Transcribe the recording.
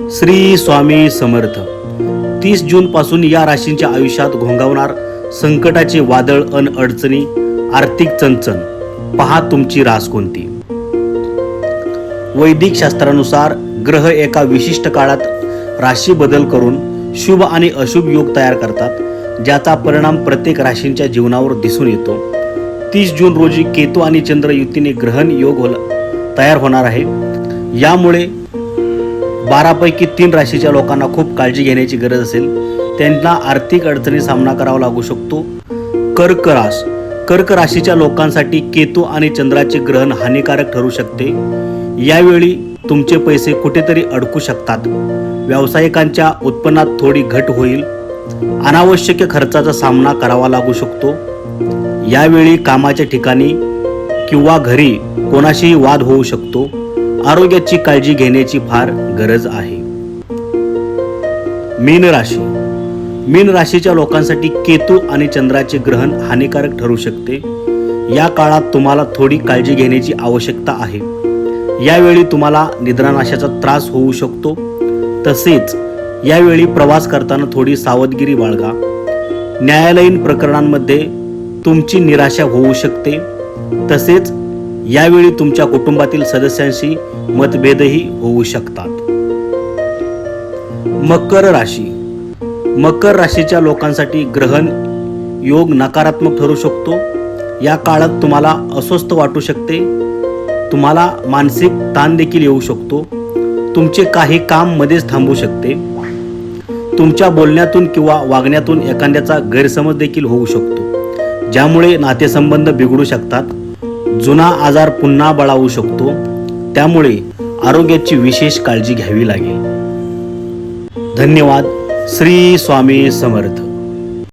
श्री स्वामी समर्थ. तीस जून पासून या राशींच्या आयुष्यात घोंगावणार संकटाचे वादळ अन अडचणी आर्थिक चणचण पहा तुमची रास कोणती? वैदिक शास्त्रानुसार ग्रह एका विशिष्ट काळात राशी बदल करून शुभ आणि अशुभ योग तयार करतात ज्याचा परिणाम प्रत्येक राशींच्या जीवनावर दिसून येतो. तीस जून रोजी केतू आणि चंद्र युतीने ग्रहण योग तयार होणार आहे. यामुळे बारापैकी तीन राशीच्या लोकांना खूप काळजी घेण्याची गरज असेल. त्यांना आर्थिक अडचणी सामना करावा लागू शकतो. कर्क रास. कर्क राशीच्या लोकांसाठी केतू आणि चंद्राचे ग्रहण हानिकारक ठरू शकते. यावेळी तुमचे पैसे कुठेतरी अडकू शकतात. व्यावसायिकांच्या उत्पन्नात थोडी घट होईल. अनावश्यक खर्चाचा सामना करावा लागू शकतो. यावेळी कामाच्या ठिकाणी किंवा घरी कोणाशीही वाद होऊ शकतो. आरोग्याची काळजी घेण्याची फार गरज आहे. मीन राशी. मीन राशीच्या लोकांसाठी केतू आणि चंद्राचे ग्रहण हानिकारक ठरू शकते. या काळात तुम्हाला थोडी काळजी घेण्याची आवश्यकता आहे. यावेळी तुम्हाला निद्रानाशाचा त्रास होऊ शकतो. तसेच यावेळी प्रवास करताना थोडी सावधगिरी बाळगा. न्यायालयीन प्रकरणांमध्ये तुमची निराशा होऊ शकते. तसेच यावेळी तुमच्या कुटुंबातील सदस्यांशी मतभेदही होऊ शकतात. मकर राशी. मकर राशीच्या लोकांसाठी ग्रहण योग नकारात्मक ठरू शकतो. या काळात तुम्हाला अस्वस्थ वाटू शकते. तुम्हाला मानसिक ताण देखील येऊ शकतो. तुमचे काही काम मध्येच थांबू शकते. तुमच्या बोलण्यातून किंवा वागण्यातून एखाद्याचा गैरसमज देखील होऊ शकतो. ज्यामुळे नातेसंबंध बिघडू शकतात. जुना आजार पुन्हा बळावू शकतो त्यामुळे आरोग्याची विशेष काळजी घ्यावी लागेल. धन्यवाद. श्री स्वामी समर्थ.